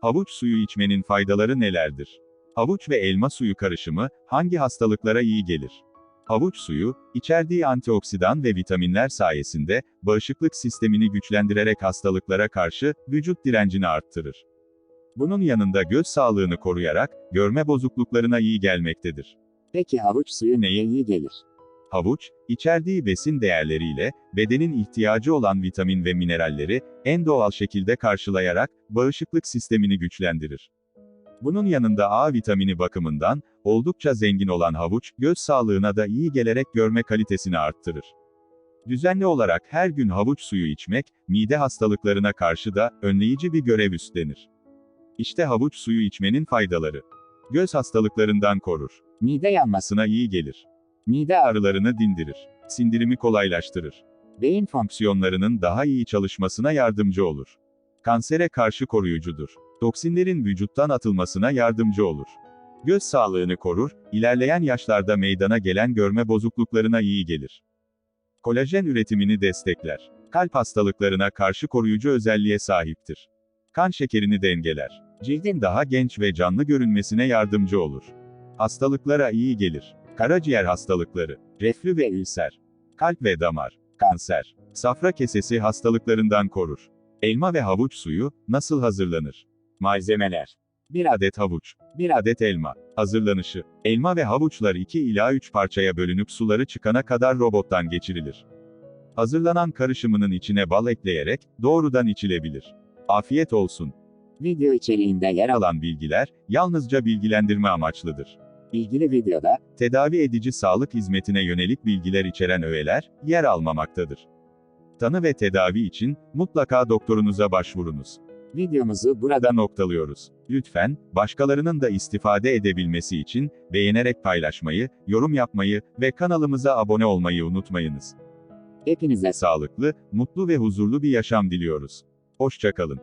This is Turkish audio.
Havuç suyu içmenin faydaları nelerdir? Havuç ve elma suyu karışımı, hangi hastalıklara iyi gelir? Havuç suyu, içerdiği antioksidan ve vitaminler sayesinde, bağışıklık sistemini güçlendirerek hastalıklara karşı, vücut direncini arttırır. Bunun yanında göz sağlığını koruyarak, görme bozukluklarına iyi gelmektedir. Peki havuç suyu neye iyi gelir? Havuç, içerdiği besin değerleriyle, bedenin ihtiyacı olan vitamin ve mineralleri, en doğal şekilde karşılayarak, bağışıklık sistemini güçlendirir. Bunun yanında A vitamini bakımından, oldukça zengin olan havuç, göz sağlığına da iyi gelerek görme kalitesini arttırır. Düzenli olarak her gün havuç suyu içmek, mide hastalıklarına karşı da, önleyici bir görev üstlenir. İşte havuç suyu içmenin faydaları. Göz hastalıklarından korur. Mide yanması, Masına iyi gelir. Mide ağrı, Ağrılarını dindirir. Sindirimi kolaylaştırır. beyin Fonksiyonlarının daha iyi çalışmasına yardımcı olur. Kansere karşı koruyucudur. Toksinlerin vücuttan atılmasına yardımcı olur. Göz sağlığını korur, ilerleyen yaşlarda meydana gelen görme bozukluklarına iyi gelir. Kolajen üretimini destekler. Kalp hastalıklarına karşı koruyucu özelliğe sahiptir. Kan şekerini dengeler. Cildin daha genç ve canlı görünmesine yardımcı olur. Hastalıklara iyi gelir. Karaciğer hastalıkları, reflü ve ülser, kalp ve damar, kanser, safra kesesi hastalıklarından korur. Elma ve havuç suyu, nasıl hazırlanır? Malzemeler 1 adet havuç, 1 adet elma. Hazırlanışı Elma ve havuçlar 2 ila 3 parçaya bölünüp suları çıkana kadar robottan geçirilir. Hazırlanan karışımının içine bal ekleyerek, doğrudan içilebilir. Afiyet olsun. video içeriğinde yer alan bilgiler, yalnızca bilgilendirme amaçlıdır. İlgili videoda, Tedavi edici sağlık hizmetine yönelik bilgiler içeren öğeler, yer almamaktadır. Tanı ve tedavi için, mutlaka doktorunuza başvurunuz. videomuzu burada Burada noktalıyoruz. Lütfen, başkalarının da istifade edebilmesi için, beğenerek paylaşmayı, yorum yapmayı ve kanalımıza abone olmayı unutmayınız. hepinize Sağlıklı, mutlu ve huzurlu bir yaşam diliyoruz. Hoşçakalın.